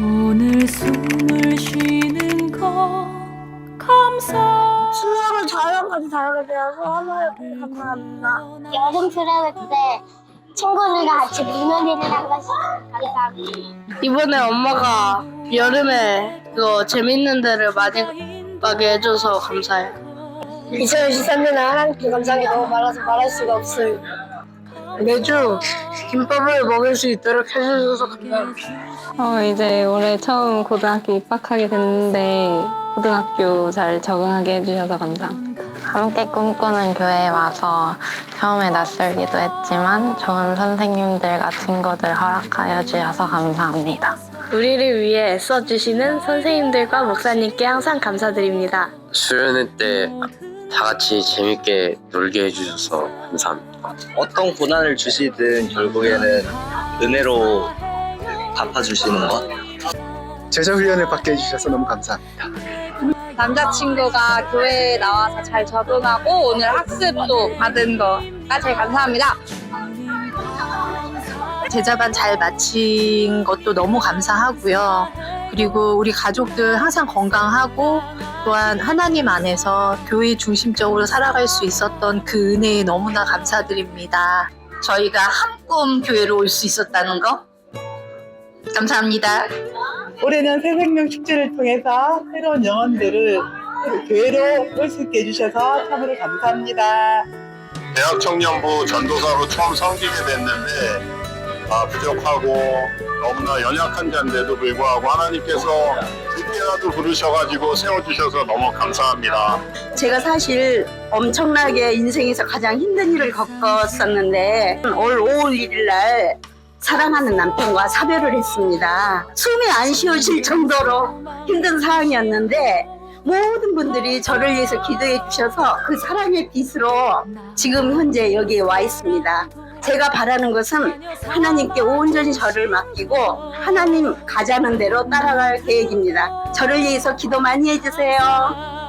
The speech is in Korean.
오늘 숨을 쉬는 것 감사 수영을 저녁까지 잘하게 되어서 하나님 감사합니다. 여름 수련회 때 친구들과 같이 물놀이를 한 것이 감사합니다. 이번에 엄마가 여름에 그거 재밌는 데를 많이 가게 해줘서 감사해요. 2023년에 하나님께 감사하게 너무 많아서 말할 수가 없어요. 매주 김밥을 먹을 수 있도록 해주셔서 감사합니다. 어, 이제 올해 처음 고등학교 입학하게 됐는데 고등학교 잘 적응하게 해주셔서 감사합니다. 함께 꿈꾸는 교회에 와서 처음에 낯설기도 했지만 좋은 선생님들과 친구들 허락하여 주셔서 감사합니다. 우리를 위해 애써주시는 선생님들과 목사님께 항상 감사드립니다. 수련회 때 다 같이 재밌게 놀게 해주셔서 감사합니다. 어떤 고난을 주시든 결국에는 은혜로 갚아주시는 것. 제자 훈련을 받게 해주셔서 너무 감사합니다. 남자친구가 교회에 나와서 잘 적응하고 오늘 학습도 받은 거가 제일 감사합니다. 제자반 잘 마친 것도 너무 감사하고요. 그리고 우리 가족들 항상 건강하고 또한 하나님 안에서 교회 중심적으로 살아갈 수 있었던 그 은혜에 너무나 감사드립니다. 저희가 합금 교회로 올 수 있었다는 거 감사합니다. 올해는 새생명 축제를 통해서 새로운 영혼들을 교회로 올 수 있게 해주셔서 참으로 감사합니다. 대학 청년부 전도사로 처음 섬기게 됐는데 아, 부족하고 너무나 연약한 자인데도 불구하고 하나님께서 늦게라도 부르셔가지고 세워주셔서 너무 감사합니다. 제가 사실 엄청나게 인생에서 가장 힘든 일을 겪었었는데 올 5월 1일 날 사랑하는 남편과 사별을 했습니다. 숨이 안 쉬어질 정도로 힘든 상황이었는데 모든 분들이 저를 위해서 기도해 주셔서 그 사랑의 빛으로 지금 현재 여기에 와 있습니다. 제가 바라는 것은 하나님께 온전히 저를 맡기고 하나님 가자는 대로 따라갈 계획입니다. 저를 위해서 기도 많이 해주세요.